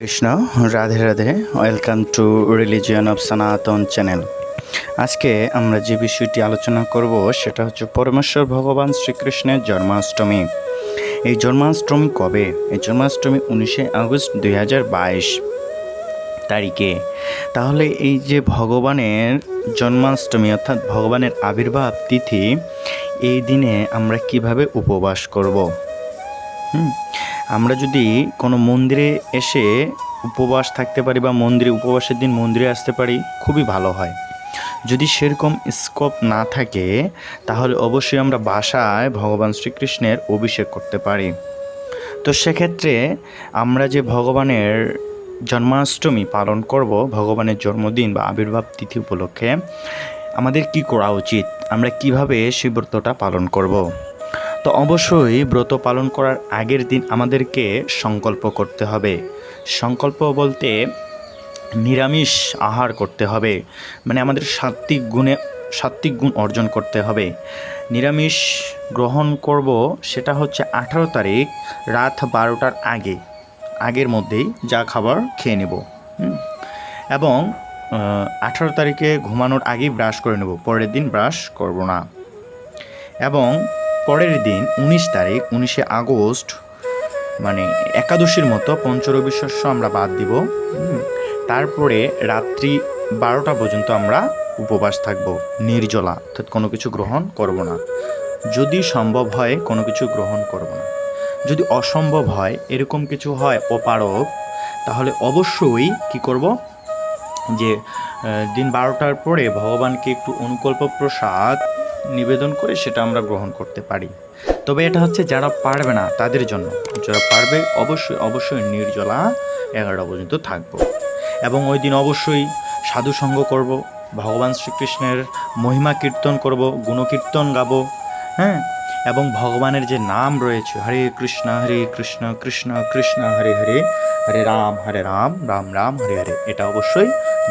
Krishna, Radhe Radhe welcome to religion of Sanatan channel আজকে আমরা যে বিষয়টি আলোচনা করব, সেটা হচ্ছে পরমেশ্বর ভগবান শ্রীকৃষ্ণের জন্মাষ্টমী। এই জন্মাষ্টমী কবে? এই জন্মাষ্টমী উনিশে আগস্ট দুই হাজার বাইশ তারিখে। তাহলে এই যে ভগবানের জন্মাষ্টমী, অর্থাৎ ভগবানের আবির্ভাব তিথি, এই দিনে আমরা কীভাবে উপবাস করব? আমরা যদি কোনো মন্দিরে এসে উপবাস থাকতে পারি বা মন্দিরে উপবাসের দিন মন্দিরে আসতে পারি, খুবই ভালো হয়। যদি সেরকম স্কোপ না থাকে, তাহলে অবশ্যই আমরা বাসায় ভগবান শ্রীকৃষ্ণের অভিষেক করতে পারি। তো সেক্ষেত্রে আমরা যে ভগবানের জন্মাষ্টমী পালন করব, ভগবানের জন্মদিন বা আবির্ভাব তিথি উপলক্ষে, আমাদের কি করা উচিত? আমরা কীভাবে সেই ব্রতটা পালন করব? তো অবশ্যই ব্রত পালন করার আগের দিন আমাদেরকে সংকল্প করতে হবে। সংকল্প বলতে নিরামিষ আহার করতে হবে। মানে আমাদের সাত্বিক গুণে, সাত্বিক গুণ অর্জন করতে হবে। নিরামিষ গ্রহণ করব সেটা হচ্ছে আঠারো তারিখ, রাত বারোটার আগে। আগের মধ্যেই যা খাবার খেয়ে নেব। এবং আঠারো তারিখে ঘুমানোর আগেই ব্রাশ করে নেব। পরের দিন ব্রাশ করব না। এবং পরের দিন উনিশ তারিখ, উনিশে আগস্ট মানে একাদশীর মতো পঞ্চরবি শস্য আমরা বাদ দিব। তারপরে রাত্রি বারোটা পর্যন্ত আমরা উপবাস থাকব, নির্জলা, অর্থাৎ কোনো কিছু গ্রহণ করব না। যদি সম্ভব হয়, কোনো কিছু গ্রহণ করব না। যদি অসম্ভব হয়, এরকম কিছু হয় অপারক তাহলে অবশ্যই কি করব? যে দিন বারোটার পরে ভগবানকে একটু অনুকল্প প্রসাদ নিবেদন করে সেটা আমরা গ্রহণ করতে পারি। তবে এটা হচ্ছে যারা পারবে না তাদের জন্য। যারা পারবে অবশ্যই অবশ্যই নির্জলা এগারোটা পর্যন্ত থাকব। এবং ওই দিন অবশ্যই সাধু সঙ্গ করব, ভগবান শ্রীকৃষ্ণের মহিমা কীর্তন করব, গুণকীর্তন গাব হ্যাঁ? এবং ভগবানের যে নাম রয়েছে, হরে কৃষ্ণ হরে কৃষ্ণ কৃষ্ণ কৃষ্ণ, হরে হরে হরে রাম হরে রাম রাম রাম, হরে হরে, এটা অবশ্যই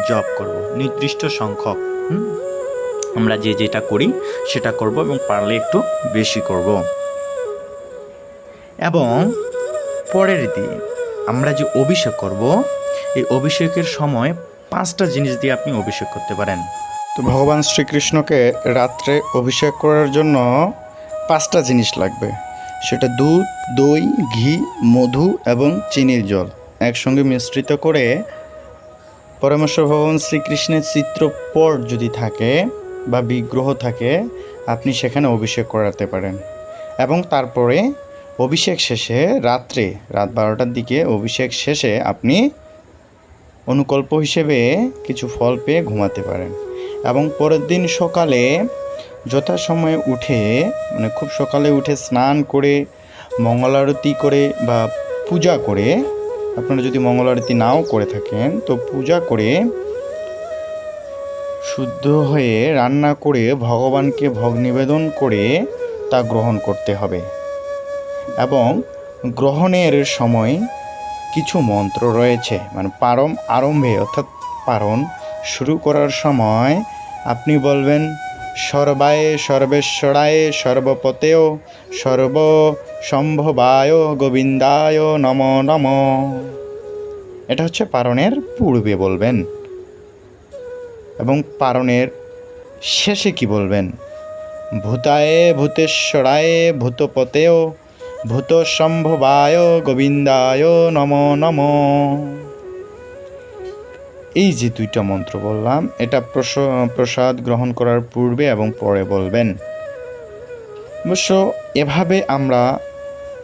জপ করব। নির্দিষ্ট সংখ্যক, হুম? আমরা যে যেটা করি, সেটা করব এবং পারলে একটু বেশি করব। এবং পরের দিন আমরা যে অভিষেক করব, এই অভিষেকের সময় পাঁচটা জিনিস দিয়ে আপনি অভিষেক করতে পারেন। তো ভগবান শ্রীকৃষ্ণকে রাত্রে অভিষেক করার জন্য পাঁচটা জিনিস লাগবে। সেটা দুধ, দই, ঘি, মধু এবং চিনির জল। একসঙ্গে মিশ্রিত করে পরমেশ্বর ভগবান শ্রীকৃষ্ণের চিত্রপট যদি থাকে বা বিগ্রহ থাকে, আপনি সেখানে অভিষেক করাতে পারেন। এবং তারপরে অভিষেক শেষে রাত্রে, রাত বারোটার দিকে অভিষেক শেষে আপনি অনুকল্প হিসেবে কিছু ফল পেয়ে ঘুমাতে পারেন। এবং পরের দিন সকালে যথাসময়ে উঠে মানে খুব সকালে উঠে স্নান করে মঙ্গলারতি করে বা পূজা করে, আপনারা যদি মঙ্গলারতি নাও করে থাকেন, তো পূজা করে শুদ্ধ হয়ে রান্না করে ভগবানকে ভোগ নিবেদন করে তা গ্রহণ করতে হবে। এবং গ্রহণের সময় কিছু মন্ত্র রয়েছে মানে পারম আরম্ভে, অর্থাৎ পারণ শুরু করার সময় আপনি বলবেন, সর্বায় সর্বেশ্বরায় সর্বপতেয় সর্ব সম্ভবায় গোবিন্দায় নম নম। এটা হচ্ছে পারণের পূর্বে বলবেন। এবং পারণের শেষে কি বলবেন? ভূতায়ে ভূতেশ্বরায় ভূতপতেয় ভূত সম্ভবায় গোবিন্দায় নম নম। এই যে দুইটা মন্ত্র বললাম, এটা প্রস- প্রসাদ গ্রহণ করার পূর্বে এবং পরে বলবেন। অবশ্য এভাবে আমরা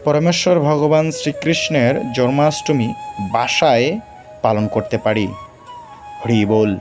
পরমেশ্বর ভগবান শ্রীকৃষ্ণের জন্মাষ্টমী বাসায় পালন করতে পারি। হরি বল।